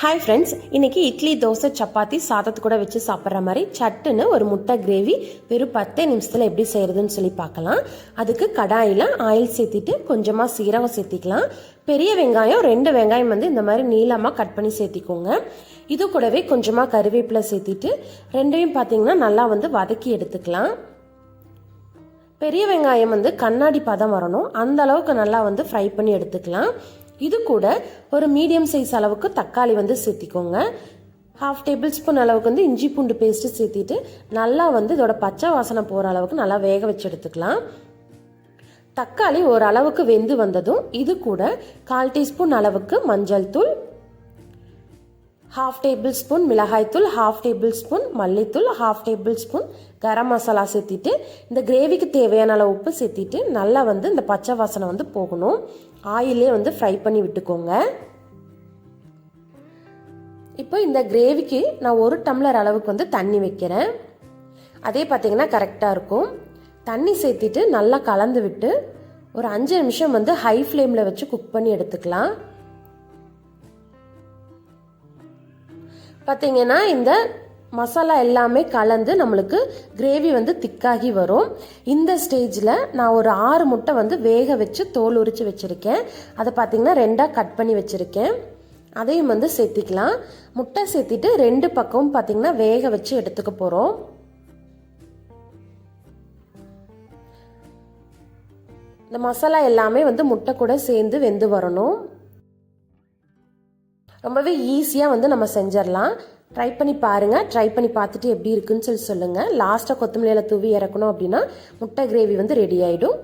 Hi friends இன்றைக்கி இட்லி தோசை சப்பாத்தி சாதத்து கூட வச்சு சாப்பிட்ற மாதிரி சட்டுன்னு ஒரு முட்டை கிரேவி வெறும் பத்தே நிமிஷத்தில் எப்படி செய்கிறதுன்னு சொல்லி பார்க்கலாம். அதுக்கு கடாயில் ஆயில் சேர்த்திட்டு கொஞ்சமாக சீரகம் சேர்த்திக்கலாம். பெரிய வெங்காயம் ரெண்டு வெங்காயம் வந்து இந்த மாதிரி நீளமாக கட் பண்ணி சேர்த்திக்கோங்க. இது கூடவே கொஞ்சமாக கருவேப்பிலை சேர்த்திட்டு ரெண்டையும் பார்த்தீங்கன்னா நல்லா வந்து வதக்கி எடுத்துக்கலாம். பெரிய வெங்காயம் வந்து கண்ணாடி பதம் வரணும். அந்த அளவுக்கு நல்லா வந்து ஃப்ரை பண்ணி எடுத்துக்கலாம். இது கூட ஒரு மீடியம் சைஸ் அளவுக்கு தக்காளி வந்து சேர்த்திக்கோங்க. ஹாஃப் டேபிள் ஸ்பூன் அளவுக்கு வந்து இஞ்சி பூண்டு பேஸ்ட்டு சேர்த்திட்டு நல்லா வந்து இதோட பச்சை வாசனை போகிற அளவுக்கு நல்லா வேக வச்சு எடுத்துக்கலாம். தக்காளி ஓரளவுக்கு வெந்து வந்ததும் இது கூட கால் டீஸ்பூன் அளவுக்கு மஞ்சள் தூள் ஹாஃப் டேபிள் ஸ்பூன் மிளகாய்த்தூள் ஹாஃப் டேபிள் ஸ்பூன் மல்லித்தூள் half tablespoon garam masala சேர்த்திட்டு இந்த கிரேவிக்கு தேவையான அளவு உப்பு சேர்த்திட்டு நல்லா வந்து இந்த பச்சை வாசனை வந்து போகணும். ஆயிலே வந்து ஃப்ரை பண்ணி விட்டுக்கோங்க. இப்போ இந்த கிரேவிக்கு நான் ஒரு டம்ளர் அளவுக்கு வந்து தண்ணி வைக்கிறேன். அதே பார்த்தீங்கன்னா கரெக்டாக இருக்கும். தண்ணி சேர்த்திட்டு நல்லா கலந்து விட்டு ஒரு அஞ்சு நிமிஷம் வந்து ஹை ஃப்ளேமில் வச்சு குக் பண்ணி எடுத்துக்கலாம். பார்த்தீங்கன்னா இந்த மசாலா எல்லாமே கலந்து நம்மளுக்கு கிரேவி வந்து திக்காகி வரும். இந்த ஸ்டேஜில் நான் ஒரு ஆறு முட்டை வந்து வேக வச்சு தோல் உரித்து வச்சுருக்கேன். அதை பார்த்தீங்கன்னா ரெண்டாக கட் பண்ணி வச்சுருக்கேன். அதையும் வந்து சேர்த்திக்கலாம். முட்டை சேர்த்திட்டு ரெண்டு பக்கமும் பார்த்தீங்கன்னா வேக வச்சு எடுத்துக்க போகிறோம் இந்த மசாலா எல்லாமே வந்து முட்டை கூட சேர்ந்து வெந்து வரணும். ரொம்பவே ஈஸியாக வந்து நம்ம செஞ்சிடலாம். ட்ரை பண்ணி பாருங்கள் ட்ரை பண்ணி பார்த்துட்டு எப்படி இருக்குன்னு சொல்லி சொல்லுங்கள் லாஸ்ட்டாக கொத்தமல்லியில் தூவி இறக்கணும் அப்படின்னா முட்டை கிரேவி வந்து ரெடி ஆகிடும்